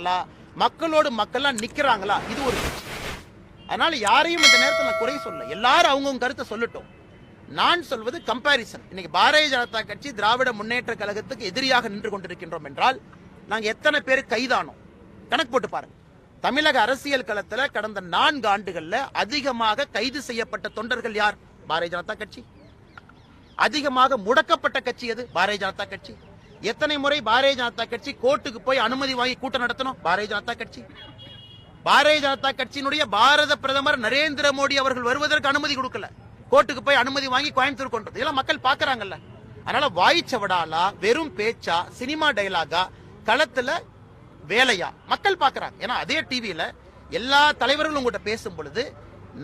பேசுறாங்களா மக்களோடு மக்கள்லாம் நிக்கிறாங்களா? இது ஒரு கட்சி அதனால யாரையும் இந்த நேரத்தில் நான் குறை சொல்ல எல்லாரும் அவங்கவுங்க கருத்தை சொல்லட்டும். நான் சொல்வது கம்பாரிசன் இன்னைக்கு பாரதிய ஜனதா கட்சி திராவிட முன்னேற்ற கழகத்துக்கு எதிரியாக நின்று கொண்டிருக்கின்றோம் என்றால் நாங்க எத்தனை பேர் கைதானோம்? கணக்கு போட்டு பாருங்க. தமிழக அரசியல் களத்துல கடந்த நான்கு ஆண்டுகள்ல அதிகமாக கைது செய்யப்பட்ட தொண்டர்கள் யார்? பாரதிய ஜனதா கட்சி. அதிகமாக முடக்கப்பட்ட கட்சி எது? பாரதிய ஜனதா கட்சி. எத்தனை முறை பாரதிய ஜனதா கட்சி கோர்ட்டுக்கு போய் அனுமதி வாங்கி கூட்டம் நடத்தணும்? பாரதிய ஜனதா கட்சி. பாரதிய ஜனதா கட்சியினுடைய பாரத பிரதமர் நரேந்திர மோடி அவர்கள் வருவதற்கு அனுமதி கொடுக்கல. கோர்ட்டுக்கு போய் அனுமதி வாங்கி கோயம்புத்தூர் கொண்டு இதெல்லாம் மக்கள் பாக்குறாங்கல்ல அதனால வாய்ச்சவடாலா வெறும் பேச்சா சினிமா டைலாகா களத்துல வேலையா? மக்கள் பாக்குறாங்க ஏன்னா அதே டிவியில எல்லா தலைவர்களும் உங்கள்கிட்ட பேசும் பொழுது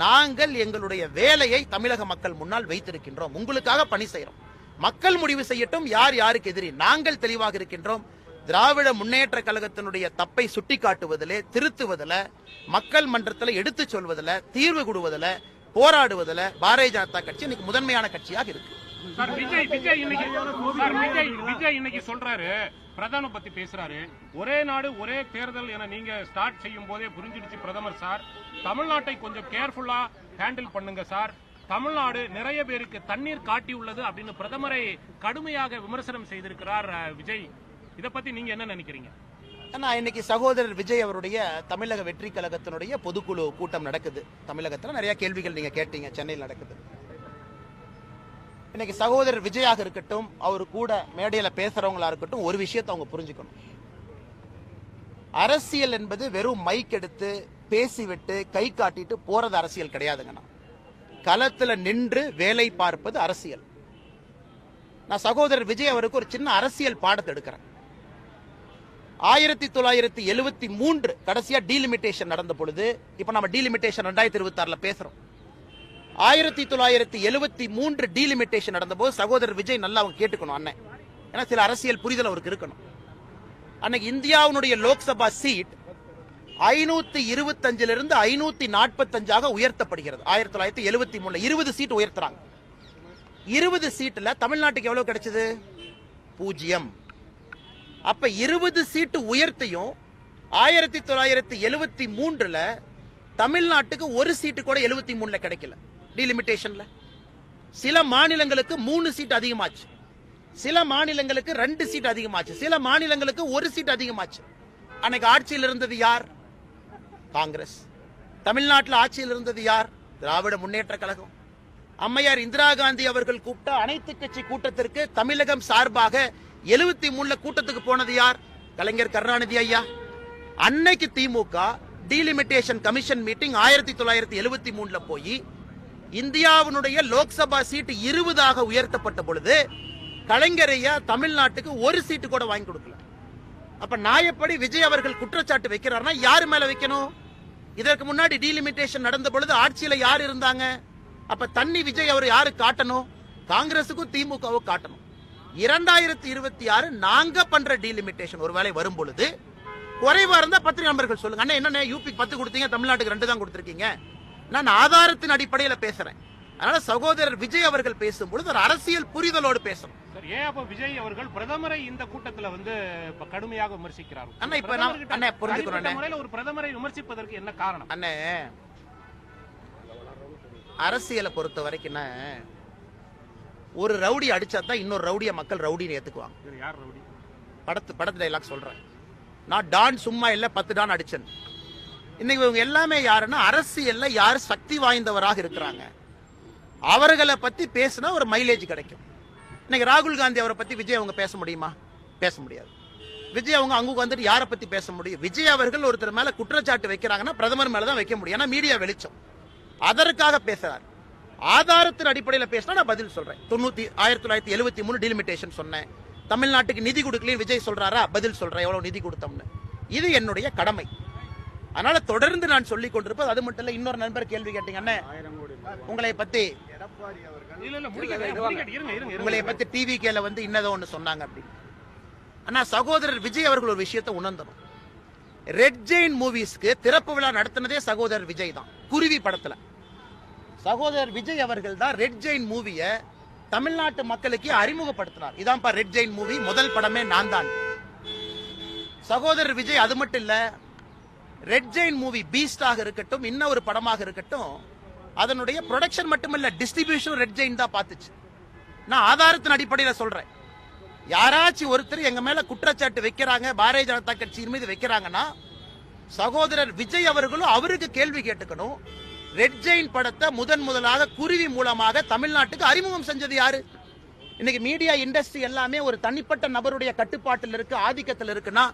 நாங்கள் எங்களுடைய வேலையை தமிழக மக்கள் முன்னால் வைத்திருக்கின்றோம். உங்களுக்காக பணி செய்யறோம் மக்கள் முடிவு செய்யட்டும் யார் யாருக்கு எதிரி? நாங்கள் தெளிவாக இருக்கின்றோம். திராவிட முன்னேற்ற கழகத்தினுடைய தப்பை சுட்டிக்காட்டுவதிலே திருத்துவதில் மக்கள் மன்றத்தில் எடுத்து சொல்வதில் தீர்வு கொடுவதில் போராடுவதில் பாரதிய ஜனதா கட்சி இன்னைக்கு முதன்மையான கட்சியாக இருக்கு. சார் விஜய் விஜய் இன்னைக்கு சார் விஜய் விஜய் இன்னைக்கு சொல்றாரு. பிரதமர் பத்தி பேசுறாரு. ஒரே நாடு ஒரே தேர்தல் என நீங்க ஸ்டார்ட் செய்யும் போதே புரிஞ்சிடுச்சு பிரதமர் சார். தமிழ்நாட்டை கொஞ்சம் கேர்ஃபுல்லா ஹேண்டில் பண்ணுங்க சார். தமிழ்நாடு நிறைய பேருக்கு தண்ணீர் காட்டி உள்ளது அப்படின்னு பிரதமரை கடுமையாக விமர்சனம் செய்திருக்கிறார் விஜய். இதை பத்தி நீங்க என்ன நினைக்கிறீங்க? நான் இன்னைக்கு சகோதரர் விஜய் அவருடைய தமிழக வெற்றி கழகத்தினுடைய பொதுக்குழு கூட்டம் நடக்குது. தமிழகத்துல நிறைய கேள்விகள் நீங்க கேட்டீங்க சென்னையில் நடக்குது. இன்னைக்கு சகோதரர் விஜயாக இருக்கட்டும் அவர் கூட மேடையில பேசுறவங்களா இருக்கட்டும் ஒரு விஷயத்தை அவங்க புரிஞ்சுக்கணும். அரசியல் என்பது வெறும் மைக் எடுத்து பேசிவிட்டு கை காட்டிட்டு போறது அரசியல் கிடையாதுங்கண்ணா. களத்தில் நின்று வேலை பார்ப்பது அரசியல். நான் சகோதரர் விஜய் அவருக்கு ஒரு சின்ன அரசியல் பாடத்தை எடுக்கிறேன். ஆயிரத்தி தொள்ளாயிரத்தி எழுபத்தி மூன்று கடைசியாக டீலிமிட்டேஷன் நடந்த பொழுது இப்போ நம்ம டீலிமிட்டேஷன் ரெண்டாயிரத்தி இருபத்தாறில் பேசுகிறோம் ஆயிரத்தி தொள்ளாயிரத்தி எழுபத்தி மூன்று டீலிமிட்டேஷன் நடந்தபோது சகோதரர் விஜய் நல்லா அவங்க கேட்டுக்கணும் அண்ணன் ஏன்னா சில அரசியல் புரிதல் அவருக்கு இருக்கணும். அன்னைக்கு இந்தியாவுடைய லோக்சபா சீட் ஐநூத்தி இருபத்தஞ்சுல இருந்து ஐநூத்தி நாற்பத்தஞ்சாக உயர்த்தப்படுகிறது. ஆயிரத்தி தொள்ளாயிரத்தி எழுபத்தி மூணுல இருபது சீட் உயர்த்துறாங்க. இருபது சீட்டுல தமிழ்நாட்டுக்கு எவ்வளவு கிடைச்சது? பூஜ்ஜியம். அப்ப இருபது சீட்டு உயர்த்தியும் ஆயிரத்தி தொள்ளாயிரத்தி எழுபத்தி மூன்றுல தமிழ்நாட்டுக்கு ஒரு சீட்டு கூட எழுபத்தி மூணுல கிடைக்கல. டிலிமிட்டேஷன்ல சில மாநிலங்களுக்கு மூணு சீட் அதிகமாச்சு. சில மாநிலங்களுக்கு ரெண்டு சீட் அதிகமாச்சு. சில மாநிலங்களுக்கு ஒரு சீட் அதிகமாச்சு. அன்னைக்கு ஆட்சியில் இருந்தது யார்? காங்கிரஸ். தமிழ்நாட்டில் ஆட்சியில் இருந்தது யார்? திராவிட முன்னேற்ற கழகம். அம்மையார் இந்திரா காந்தி அவர்கள் கூப்பிட்ட அனைத்து கட்சி கூட்டத்திற்கு தமிழகம் சார்பாக எழுபத்தி மூணுல கூட்டத்துக்கு போனது யார்? கலைஞர் கருணாநிதி ஐயா. அன்னைக்கு திமுக டீலிமிட்டேஷன் கமிஷன் மீட்டிங் ஆயிரத்தி தொள்ளாயிரத்தி எழுபத்தி மூணுல போய் இந்தியாவினுடைய லோக்சபா சீட்டு இருபதாக உயர்த்தப்பட்ட பொழுது கலைஞர் ஐயா தமிழ்நாட்டுக்கு ஒரு சீட்டு கூட வாங்கி கொடுக்கல. அப்ப நாயப்படி விஜய் அவர்கள் குற்றச்சாட்டு வைக்கிறாருன்னா யாரு மேல வைக்கணும்? இதற்கு முன்னாடி டீலிமிட்டேஷன் நடந்த பொழுது ஆட்சியில யார் இருந்தாங்க? அப்ப தண்ணி விஜய் அவர் யாரு காட்டணும்? காங்கிரசுக்கும் திமுகவும் காட்டணும். இரண்டாயிரத்தி இருபத்தி ஆறு நாங்க பண்ற டீலிமிட்டேஷன் ஒருவேளை வரும் பொழுது குறைவா இருந்தா பத்திரிகை நண்பர்கள் சொல்லுங்க. அண்ணா என்ன யூபிக்கு பத்து கொடுத்தீங்க தமிழ்நாட்டுக்கு ரெண்டு தான் கொடுத்துருக்கீங்க. நான் ஆதாரத்தின் அடிப்படையில் பேசுறேன். அதனால சகோதரர் விஜய் அவர்கள் பேசும் பொழுது ஒரு அரசியல் புரிதலோடு பேசணும். சார் ஏன் அப்ப விஜய் அவர்கள் பிரதமரை இந்த கூட்டத்துல வந்து கடுமையாக விமர்சிக்கிறார். அண்ணா, இப்ப அண்ணா. முறையில ஒரு பிரதமரை விமர்சிப்பதற்கு என்ன காரணம்? அண்ணே அரசியலை பொறுத்த வரைக்கும் ஒரு ரவுடி அடிச்சா தான் இன்னொரு ரவுடிய மக்கள் ரவுடின்னு ஏத்துக்குவாங்க. யார் ரவுடி? படத்து படத்து டைலாக் சொல்றேன். நான் டான் சும்மா இல்ல பத்து டான் அடிச்சேன். இன்னைக்கு இவங்க எல்லாமே யாருன்னா அரசியல்ல யார் சக்தி வாய்ந்தவராக இருக்கிறாங்க. அவர்களை பத்தி பேசினா ஒரு மைலேஜ் கிடைக்கும். இன்னைக்கு ராகுல் காந்தி அவரை பத்தி விஜய் அவங்க பேச முடியுமா? பேச முடியாது. விஜய் அவங்க அங்க வந்துட்டு யாரை பத்தி பேச முடியும்? விஜய் அவர்கள் ஒருத்தர் மேல குற்றச்சாட்டு வைக்கிறாங்கன்னா பிரதமர் மேலே தான் வைக்க முடியும். ஏன்னா மீடியா வெளிச்சம். அதற்காக பேசுறார். ஆதாரத்தின் அடிப்படையில் பேசினா நான் பதில் சொல்றேன். தொண்ணூத்தி ஆயிரத்தி தொள்ளாயிரத்தி எழுபத்தி மூணு டிலிமிட்டேஷன் சொன்னேன். தமிழ்நாட்டுக்கு நிதி கொடுக்கலன்னு விஜய் சொல்றாரா? பதில் சொல்றேன். எவ்வளவு நிதி கொடுத்தோம்னு. இது என்னுடைய கடமை. அதனால தொடர்ந்து நான் சொல்லிக் கொண்டிருப்பது அது மட்டும் இல்ல இன்னொரு நண்பர் கேள்வி கேட்டீங்கன்னா உங்களை பத்தி உங்களை பத்தி டிவி கேல வந்து இன்னதோ ஒண்ணு சொன்னாங்க அப்படின்னு ஆனா சகோதரர் விஜய் அவர்கள் ஒரு விஷயத்தை உணர்ந்தணும் ரெட் ஜெயின் மூவிஸ்க்கு திறப்பு விழா நடத்தினதே சகோதரர் விஜய் தான் குருவி படத்துல. சகோதரர் விஜய் அவர்கள் தான் ரெட் ஜெயின் மூவிய தமிழ்நாட்டு மக்களுக்கு அறிமுகப்படுத்தினார். இதான்ப்பா ரெட் ஜெயின் மூவி முதல் படமே நான் தான். சகோதரர் விஜய் அது மட்டும் இல்ல ரெட் ஜெயின் மூவி பீஸ்டாக இருக்கட்டும் இன்னும் ஒரு படமாக இருக்கட்டும் அதனுடைய ப்ரொடக்ஷன் மட்டுமல்ல டிஸ்ட்ரிபியூஷன் ரெட் ஜெயின் தான் பார்த்துச்சு. நான் ஆதாரத்தின் அடிப்படையில் சொல்றேன். யாராச்சும் ஒருத்தர் எங்க மேல குற்றச்சாட்டு வைக்கிறாங்க பாரதிய ஜனதா கட்சியின் மீது வைக்கிறாங்கன்னா சகோதரர் விஜய் அவர்களும் அவருக்கு கேள்வி கேட்டுக்கணும். ரெட் ஜெயின் படத்தை முதன் முதலாக குருவி மூலமாக தமிழ்நாட்டுக்கு அறிமுகம் செஞ்சது யாரு? இன்னைக்கு மீடியா இண்டஸ்ட்ரி எல்லாமே ஒரு தனிப்பட்ட நபருடைய கட்டுப்பாட்டில் இருக்கு ஆதிக்கத்தில் இருக்குன்னா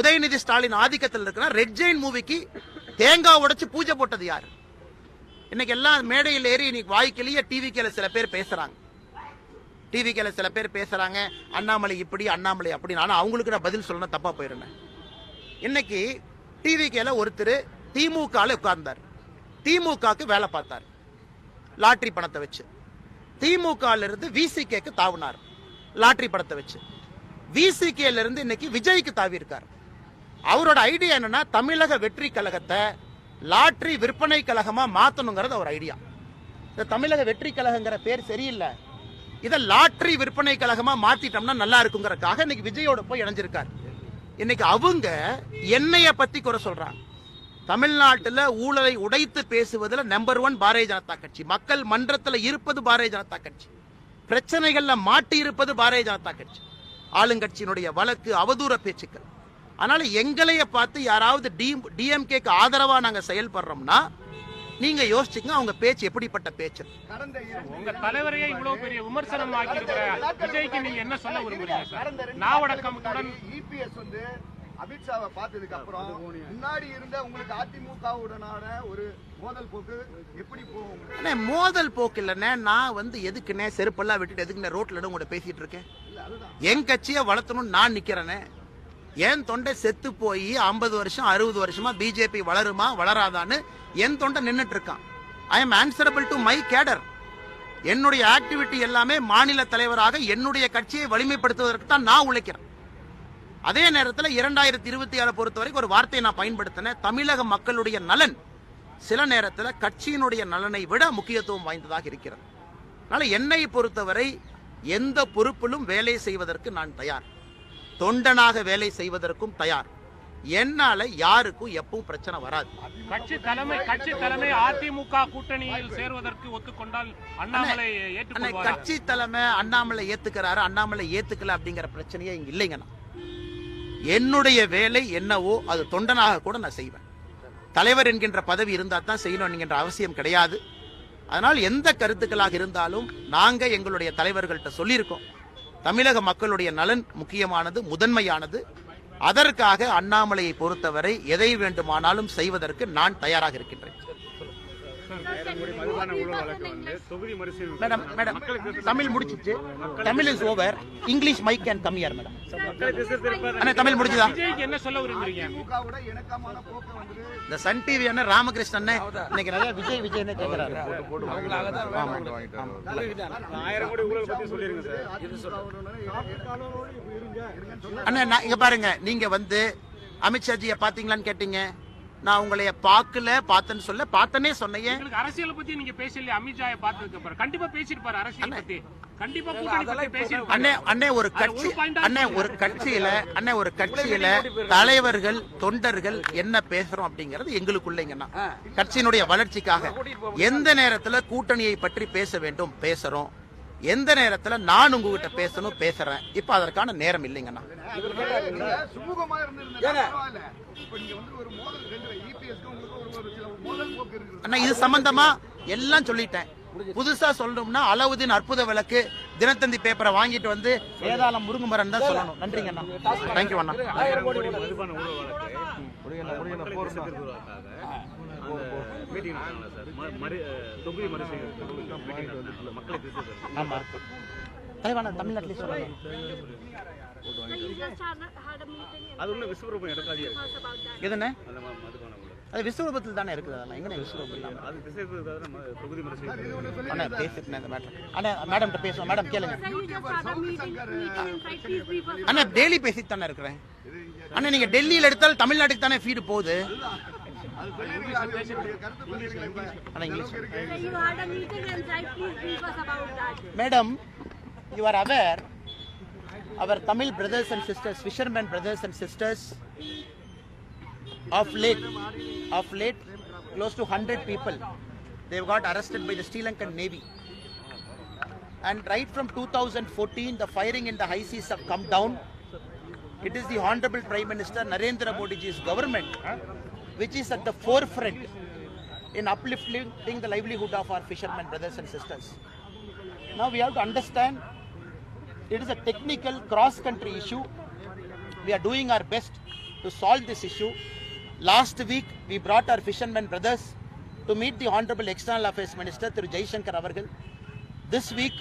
உதயநிதி ஸ்டாலின் ஆதிக்கத்தில் இருக்குன்னா ரெட் ஜெயின் மூவிக்கு தேங்காய் உடைச்சு பூஜை போட்டது யாரு? இன்னைக்கு எல்லாம் மேடையில் ஏறி இன்னைக்கு வாய்க்கிலேயே டிவிக்கில சில பேர் பேசுறாங்க. டிவிக்கில சில பேர் பேசுறாங்க அண்ணாமலை இப்படி அண்ணாமலை அப்படி ஆனா அவங்களுக்கு நான் பதில் சொல்லணும் தப்பா போயிருந்தேன். இன்னைக்கு டிவிக்கில ஒருத்தர் திமுகவில் உட்கார்ந்தார். திமுகவுக்கு வேலை பார்த்தார். லாட்ரி பணத்தை வச்சு. திமுகலேருந்து விசிகேக்கு தாவினார். லாட்ரி பணத்தை வச்சு. விசிகேல இருந்து இன்னைக்கு விஜய்க்கு தாவி இருக்கார் அவரோட ஐடியா என்னன்னா தமிழக வெற்றி கழகத்தை லாட்ரி விற்பனை கழகமாக மாற்றணுங்கிறது ஒரு ஐடியா இந்த தமிழக வெற்றி கழகங்கிற பேர் சரியில்லை. இதை லாட்ரி விற்பனை கழகமாக மாற்றிட்டோம்னா நல்லா இருக்குங்கிறக்காக இன்னைக்கு விஜயோட போய் இணைஞ்சிருக்காரு. இன்னைக்கு அவங்க என்னைய பற்றி குறை சொல்கிறாங்க தமிழ்நாட்டில் ஊழலை உடைத்து பேசுவதில் நம்பர் ஒன் பாரதிய ஜனதா கட்சி மக்கள் மன்றத்தில் இருப்பது பாரதிய ஜனதா கட்சி பிரச்சனைகளில் மாட்டி இருப்பது பாரதிய ஜனதா கட்சி. ஆளுங்கட்சியினுடைய வழக்கு அவதூற பேச்சுக்கள். அதனால எங்களைய பார்த்து யாராவது டி டிஎம்கேக்கு ஆதரவா நாங்க செயல்படுறோம்னா நீங்க யோசிச்சுங்க அவங்க பேச்சு எப்படிப்பட்ட பேச்சு. உங்க தலைவரையே இவ்வளவு பெரிய விமர்சனம் விஜய்க்கு நீங்க என்ன சொல்ல விரும்புறீங்க சார்? இபிஎஸ் வந்து அமித்ஷாவை பார்த்ததுக்கு அப்புறம் முன்னாடி இருந்த உங்களுக்கு அதிமுகவுடனான ஒரு மோதல் போக்கு எப்படி போகும் அண்ணே மோதல் போக்கு இல்லைண்ணே. நான் வந்து எதுக்குண்ணே செருப்பெல்லாம் விட்டுட்டு எதுக்குண்ணே ரோட்ல கூட பேசிட்டு இருக்கேன்? என் கட்சியை வளர்த்தணும்னு நான் நிக்கிறேனே என் தொண்டை செத்து போய் ஐம்பது வருஷம் அறுபது வருஷமா பிஜேபி வளருமா வளராதான்னு என் தொண்டை நின்றுட்டு இருக்கான் I am answerable to my cadre என்னுடைய ஆக்டிவிட்டி எல்லாமே மாநில தலைவராக என்னுடைய கட்சியை வலிமைப்படுத்துவதற்கு தான் நான் உழைக்கிறேன். அதே நேரத்தில் இரண்டாயிரத்தி இருபத்தி ஏழு பொறுத்த வரைக்கும் ஒரு வார்த்தையை நான் பயன்படுத்தினேன். தமிழக மக்களுடைய நலன் சில நேரத்தில் கட்சியினுடைய நலனை விட முக்கியத்துவம் வாய்ந்ததாக இருக்கிறது. அதனால் என்னை பொறுத்தவரை எந்த பொறுப்பிலும் வேலை செய்வதற்கு நான் தயார். தொண்டனாக வேலை செய்வதற்கும் தயார். என்னால யாருக்கும் எப்பவும் பிரச்சனை வராது. கட்சி தலைமை கட்சி தலைமை அதிமுக கூட்டணியில் சேர்வதற்கு ஒத்துக்கொண்டால் அண்ணாமலை கட்சி தலைமை அண்ணாமலை ஏத்துக்கிறாரு அண்ணாமலை ஏத்துக்கல அப்படிங்கிற பிரச்சனையே இங்க இல்லைங்கண்ணா என்னுடைய வேலை என்னவோ அது தொண்டனாக கூட நான் செய்வேன். தலைவர் என்கின்ற பதவி இருந்தா தான் செய்யணும் என்கின்ற அவசியம் கிடையாது. அதனால் எந்த கருத்துக்களாக இருந்தாலும் நாங்க எங்களுடைய தலைவர்கள்ட்ட சொல்லியிருக்கோம். தமிழக மக்களுடைய நலன் முக்கியமானது முதன்மையானது. அதற்காக அண்ணாமலையை பொறுத்தவரை எதை வேண்டுமானாலும் செய்வதற்கு நான் தயாராக இருக்கின்றேன். Madam madam Tamil முடிச்சிச்சு Tamil is over English mike can come here madam அண்ணா தமிழ் முடிச்சுதா விஜய்க்கு என்ன சொல்ல விரும்புறீங்க? இந்த சன் டிவி அண்ணன் ராமகிருஷ்ணன் இன்னைக்கு நிறைய விஜய் விஜய்னு கேட்கிறாரு அண்ணா நான் இங்க பாருங்க. நீங்க வந்து அமித்ஷாஜியை பாத்தீங்களான்னு கேட்டீங்க. நான் உங்களைய பார்க்கல பார்த்தேன்னு சொல்ல பார்த்தனே சொன்னேன். அரசியலை பத்தி நீங்க பேசலையே அமித்ஷாயை பார்த்ததுக்கு அப்புறம் கண்டிப்பா பேசிருப்பாரு அரசியல் பத்தி. கண்டிப்பா கூட்டணி பத்தி பேசிருப்பாரு அண்ணே அண்ணே ஒரு கட்சி அண்ணே ஒரு கட்சியில அண்ணே ஒரு கட்சியில தலைவர்கள் தொண்டர்கள் என்ன பேசுறோம் அப்படிங்கறது எங்களுக்குள்ளங்கண்ணா கட்சியினுடைய வளர்ச்சிக்காக எந்த நேரத்துல கூட்டணியை பற்றி பேச வேண்டும் பேசுறோம். எந்த நேரத்துல நான் உங்ககிட்ட பேசணும் பேசுறேன். இப்ப அதற்கான நேரம் இல்லைங்கண்ணா. நீங்க சுமூகமா இருந்திருந்தா பரவாயில்ல. இப்ப நீங்க வந்து ஒரு மோதல் ரெண்டு இபிஎஸ்க்கு உங்களுக்கு ஒரு ஒரு சில மோதல் போக்கு இருக்குது. அண்ணா இது சம்பந்தமா எல்லாம் சொல்லிட்டேன். புதுசா சொல்லணும்னா அலாவுதீன் அற்புத விளக்கு தினத்தந்தி பேப்பரை வாங்கிட்டு வந்து வேதாளம் முருங்குமரன் தான் சொல்லணும். நன்றிங்க அண்ணா. தேங்க்யூ அண்ணா ஆமா தலைவான தமிழ்நாட்டிலே சொல்லணும். எதுண்ணே. அது விஸ்வரூபத்தில் தானே இருக்குது அதெல்லாம். எங்கண்ணே விஸ்வரூபம் அண்ணா பேசிட்டு இந்த மேட்டர் அண்ணா மேடம் பேசுவோம். மேடம் கேளுங்க. அண்ணா டெய்லி பேசிட்டு தானே இருக்கிறேன். அண்ணா நீங்க டெல்லியில எடுத்தால் தமிழ்நாட்டுக்கு தானே ஃபீடு போகுது. Madam, you are aware our Tamil brothers and sisters, fishermen brothers and sisters, of late, of late, close to 100 people, they got arrested by the Sri Lankan Navy. And right from 2014, the firing in the high seas have come down. It is the Honorable Prime Minister Narendra Modi's government which is at the forefront in uplifting the livelihood of our fishermen brothers and sisters. Now we have to understand it is a technical cross country issue. We are doing our best to solve this issue. Last week we brought our fishermen brothers to meet the Honorable External Affairs Minister through Jaishankar Avargal. This week,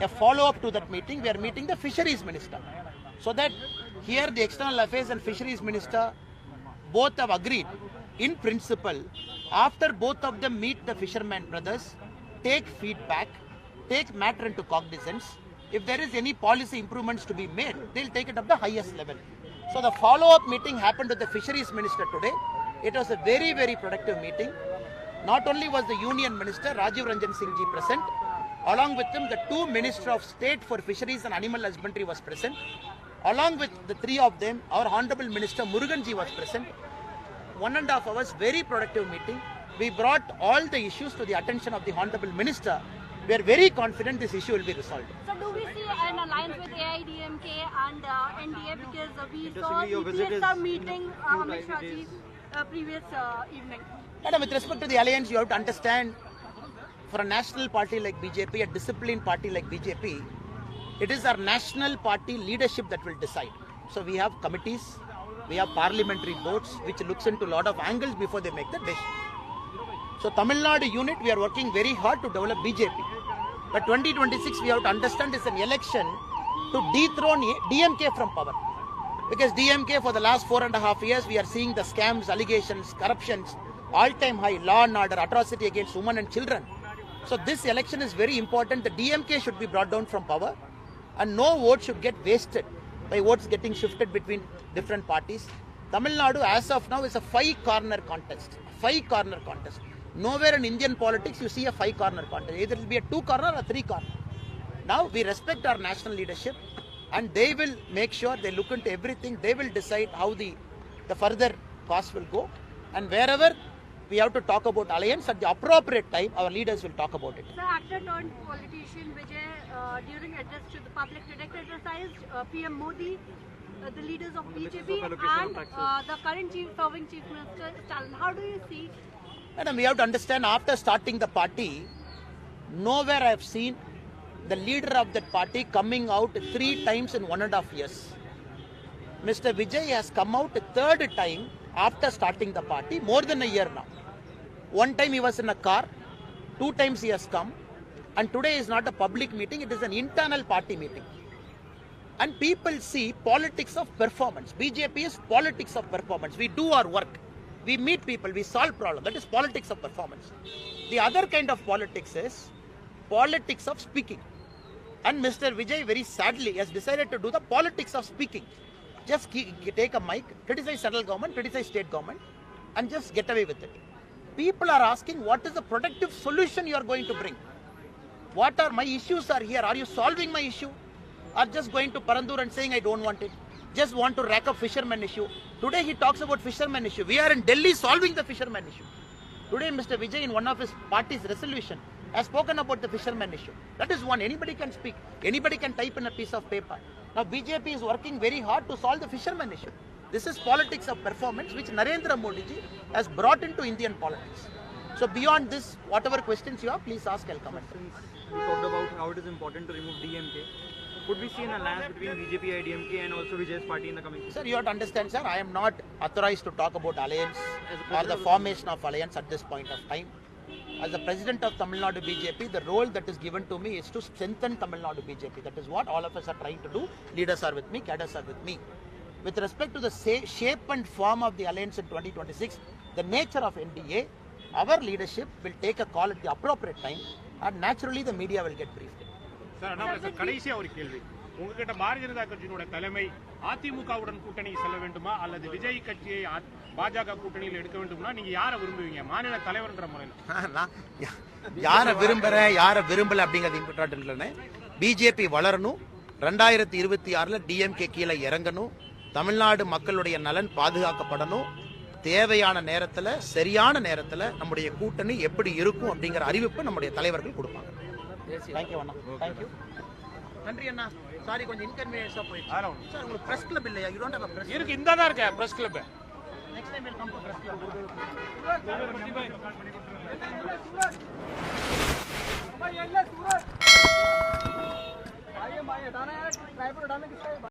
a follow up to that meeting, we are meeting the Fisheries Minister. So that here the External Affairs and Fisheries Minister both have agreed in principle after both of them meet the fishermen brothers take feedback take matter into cognizance. If there is any policy improvements to be made they'll take it up the highest level. So the follow up meeting happened with the fisheries minister today. It was a very very productive meeting. Not only was the union minister rajiv ranjan singh ji present along with him the two minister of state for fisheries and animal husbandry was present. Along with the three of them our honorable minister murugan ji was present one and a half hours, very productive meeting. We brought all the issues to the attention of the Honorable Minister. We are very confident this issue will be resolved. So do we see an alliance with AIDMK and uh, NDA because uh, we saw EPS are meeting uh, Amit Shah ji uh, previous uh, evening. Madam, with respect to the alliance, you have to understand for a national party like BJP, a disciplined party like BJP, it is our national party leadership that will decide. So we have committees, we have parliamentary boards which looks into a lot of angles before they make the decision. So Tamil Nadu unit, we are working very hard to develop BJP. But 2026, we have to understand is an election to dethrone DMK from power. Because DMK for the last four and a half years, we are seeing the scams, allegations, corruptions, all-time high, law and order, atrocity against women and children. So this election is very important. The DMK should be brought down from power and no vote should get wasted by votes getting shifted between different parties. Tamil Nadu as of now is a five corner contest. Five corner contest. Nowhere in Indian politics you see a five corner contest. Either it will be a two corner or a three corner. Now we respect our national leadership and they will make sure they look into everything. They will decide how the, the further course will go. And wherever we have to talk about alliance at the appropriate time, our leaders will talk about it. The actor turned politician Vijay uh, during address to the public criticized uh, PM Modi, uh, the leaders of BJP and uh, the current chief serving chief minister Stalin. How do you see Madam, we have to understand after starting the party, nowhere I have seen the leader of that party coming out three times in one and a half years. Mr. Vijay has come out a third time after starting the party, more than a year now. One time he was in a car, two times he has come, and today is not a public meeting, it is an internal party meeting. And people see politics of performance. BJP is politics of performance. We do our work. We meet people, we solve problems. That is politics of performance. The other kind of politics is politics of speaking. And Mr. Vijay very sadly has decided to do the politics of speaking. Just take a mic, criticize central government, criticize state government, and just get away with it. People are asking what is the productive solution you are going to bring? What are my issues are here? Are you solving my issue? Or just going to Parandur and saying I don't want it? Just want to rack up fisherman issue. Today he talks about fisherman issue. We are in Delhi solving the fisherman issue. Today Mr. Vijay in one of his party's resolution has spoken about the fisherman issue. That is one. Anybody can speak. Anybody can type in a piece of paper. Now BJP is working very hard to solve the fisherman issue. This is politics of performance which Narendra Modi ji has brought into Indian politics. So beyond this, whatever questions you have, please ask. I'll comment. You talked about how it is important to remove DMK. Could we see an alliance between BJP, IDMK, and also Vijay's party in the coming Sir, you have to understand, sir, I am not authorized to talk about alliance or the formation of alliance at this point of time. As the president of Tamil Nadu BJP, the role that is given to me is to strengthen Tamil Nadu BJP. That is what all of us are trying to do. Leaders are with me, cadres are with me. With respect to the shape and form of the alliance in 2026, the nature of NDA, our leadership will take a call at the appropriate time and naturally the media will get briefed. Sir Annamalai sir கடைசியா ஒரு கேள்வி உங்ககிட்ட பாரதிய ஜனதா கட்சியினோட தலைமை அதிமுகவுடன் கூட்டணி செல்ல வேண்டுமா? அல்லது விஜய் கட்சியை பாஜக கூட்டணியில் எடுக்க வேண்டும்னா நீங்க யாரை விரும்புவீங்க? மாநில தலைவர்ன்ற முறையில். யாரை விரும்புறேன் யாரை விரும்பல அப்படிங்கிறது இம்பார்ட்டன்ட் பிஜேபி வளரணும். ரெண்டாயிரத்தி இருபத்தி ஆறுல டிஎம்கே கீழே இறங்கணும். தமிழ்நாடு மக்களுடைய நலன் பாதுகாக்கப்படணும். தேவையான நேரத்துல சரியான நேரத்துல நம்முடைய கூட்டணி எப்படி இருக்கும் அப்படிங்கிற அறிவிப்பு நம்முடைய தலைவர்கள் கொடுப்பாங்க. தேங்க்யூ அண்ணா. தேங்க்யூ நன்றி அண்ணா. சாரி கொஞ்சம் இன்கன்வீனியன்ஸா போயிடுச்சு சார் உங்களுக்கு பிரஸ் கிளப் இல்லையா யூ டோன்ட் ஹேவ் பிரஸ் இருக்கு இந்த தான் இருக்க press club next time will come to press club आइए आइए डाना यार ड्राइवर डालने किसका